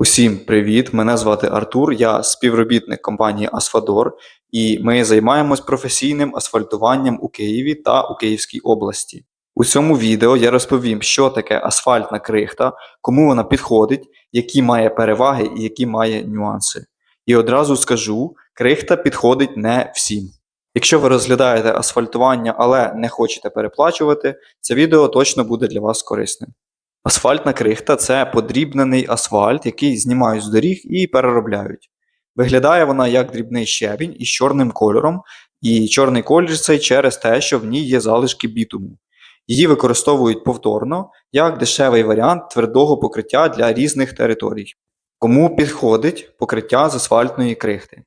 Усім привіт! Мене звати Артур, я співробітник компанії Асфадор, і ми займаємось професійним асфальтуванням у Києві та у Київській області. У цьому відео я розповім, що таке асфальтна крихта, кому вона підходить, які має переваги і які має нюанси. І одразу скажу, крихта підходить не всім. Якщо ви розглядаєте асфальтування, але не хочете переплачувати, це відео точно буде для вас корисним. Асфальтна крихта це подрібнений асфальт, який знімають з доріг і переробляють. Виглядає вона як дрібний щебінь із чорним кольором, і чорний колір цей через те, що в ній є залишки бітуму. Її використовують повторно як дешевий варіант твердого покриття для різних територій. Кому підходить покриття з асфальтної крихти?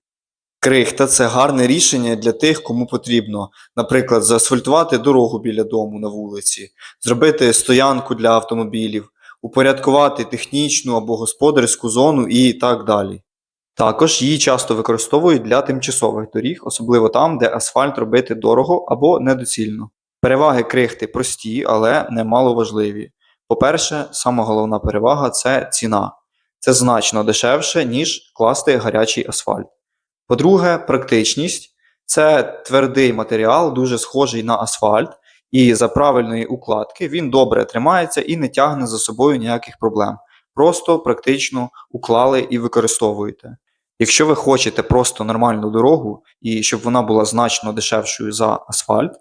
Крихта це гарне рішення для тих, кому потрібно, наприклад, заасфальтувати дорогу біля дому на вулиці, зробити стоянку для автомобілів, упорядкувати технічну або господарську зону і так далі. Також її часто використовують для тимчасових доріг, особливо там, де асфальт робити дорого або недоцільно. Переваги крихти прості, але немало важливі. По-перше, сама головна перевага це ціна. Це значно дешевше, ніж класти гарячий асфальт. По-друге, практичність це твердий матеріал, дуже схожий на асфальт, і за правильної укладки він добре тримається і не тягне за собою ніяких проблем. Просто практично уклали і використовуєте. Якщо ви хочете просто нормальну дорогу і щоб вона була значно дешевшою за асфальт,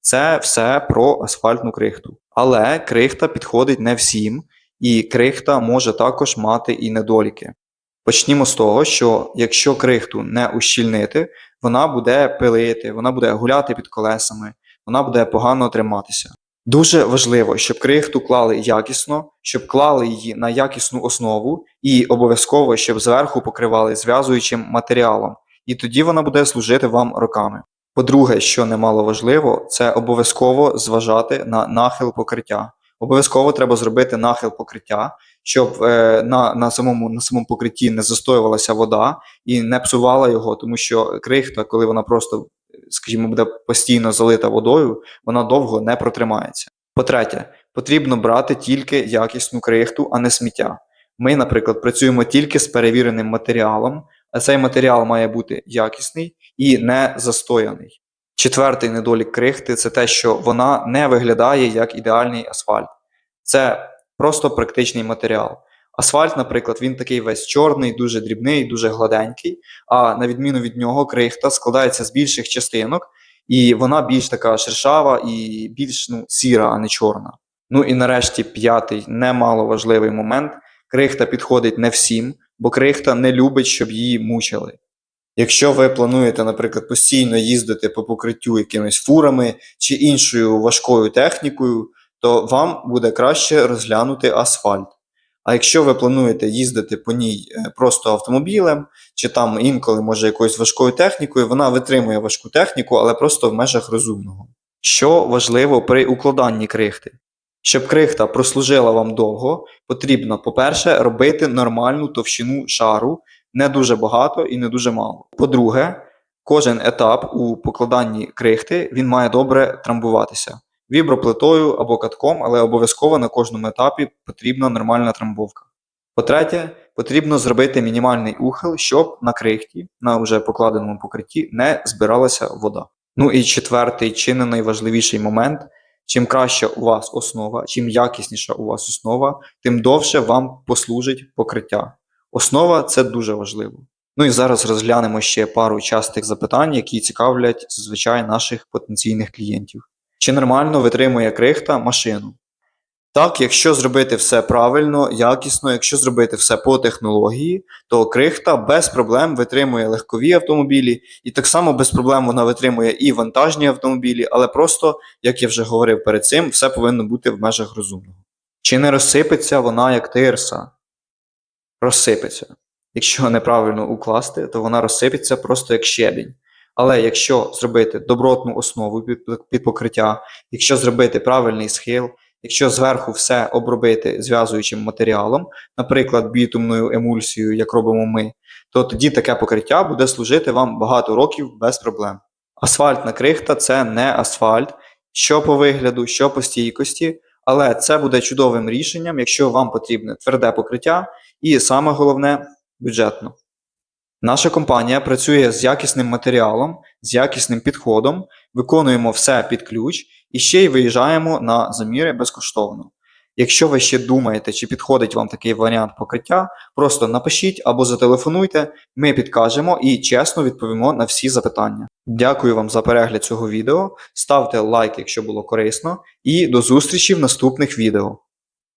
це все про асфальтну крихту. Але крихта підходить не всім, і крихта може також мати і недоліки. Почнімо з того, що якщо крихту не ущільнити, вона буде пилити, вона буде гуляти під колесами, вона буде погано триматися. Дуже важливо, щоб крихту клали якісно, щоб клали її на якісну основу, і обов'язково, щоб зверху покривали зв'язуючим матеріалом, і тоді вона буде служити вам роками. По-друге, що немало важливо, це обов'язково зважати на нахил покриття. Обов'язково треба зробити нахил покриття, щоб е, на, на, самому, на самому покритті не застоювалася вода і не псувала його, тому що крихта, коли вона просто, скажімо, буде постійно залита водою, вона довго не протримається. По-третє, потрібно брати тільки якісну крихту, а не сміття. Ми, наприклад, працюємо тільки з перевіреним матеріалом, а цей матеріал має бути якісний і не застояний. Четвертий недолік крихти це те, що вона не виглядає як ідеальний асфальт. Це просто практичний матеріал. Асфальт, наприклад, він такий весь чорний, дуже дрібний, дуже гладенький, а на відміну від нього, крихта складається з більших частинок, і вона більш така шершава і більш ну, сіра, а не чорна. Ну і нарешті п'ятий немало важливий момент. Крихта підходить не всім, бо крихта не любить, щоб її мучили. Якщо ви плануєте, наприклад, постійно їздити по покриттю якимись фурами чи іншою важкою технікою, то вам буде краще розглянути асфальт. А якщо ви плануєте їздити по ній е, просто автомобілем, чи там інколи, може, якоюсь важкою технікою, вона витримує важку техніку, але просто в межах розумного. Що важливо при укладанні крихти? Щоб крихта прослужила вам довго, потрібно, по-перше, робити нормальну товщину шару, не дуже багато і не дуже мало. По-друге, кожен етап у покладанні крихти він має добре трамбуватися віброплитою або катком, але обов'язково на кожному етапі потрібна нормальна трамбовка. По-третє, потрібно зробити мінімальний ухил, щоб на крихті, на вже покладеному покритті, не збиралася вода. Ну і четвертий, чи не найважливіший момент. Чим краща у вас основа, чим якісніша у вас основа, тим довше вам послужить покриття. Основа це дуже важливо. Ну і зараз розглянемо ще пару частих запитань, які цікавлять зазвичай наших потенційних клієнтів. Чи нормально витримує крихта машину? Так, якщо зробити все правильно, якісно, якщо зробити все по технології, то крихта без проблем витримує легкові автомобілі, і так само без проблем вона витримує і вантажні автомобілі, але просто, як я вже говорив перед цим, все повинно бути в межах розумного. Чи не розсипеться вона як тирса? Розсипеться. Якщо неправильно укласти, то вона розсипеться просто як щебінь. Але якщо зробити добротну основу під, покриття, якщо зробити правильний схил, якщо зверху все обробити зв'язуючим матеріалом, наприклад, бітумною емульсією, як робимо ми, то тоді таке покриття буде служити вам багато років без проблем. Асфальтна крихта це не асфальт, що по вигляду, що по стійкості, але це буде чудовим рішенням, якщо вам потрібне тверде покриття, і саме головне бюджетно. Наша компанія працює з якісним матеріалом, з якісним підходом, виконуємо все під ключ і ще й виїжджаємо на заміри безкоштовно. Якщо ви ще думаєте, чи підходить вам такий варіант покриття, просто напишіть або зателефонуйте, ми підкажемо і чесно відповімо на всі запитання. Дякую вам за перегляд цього відео, ставте лайк, якщо було корисно, і до зустрічі в наступних відео.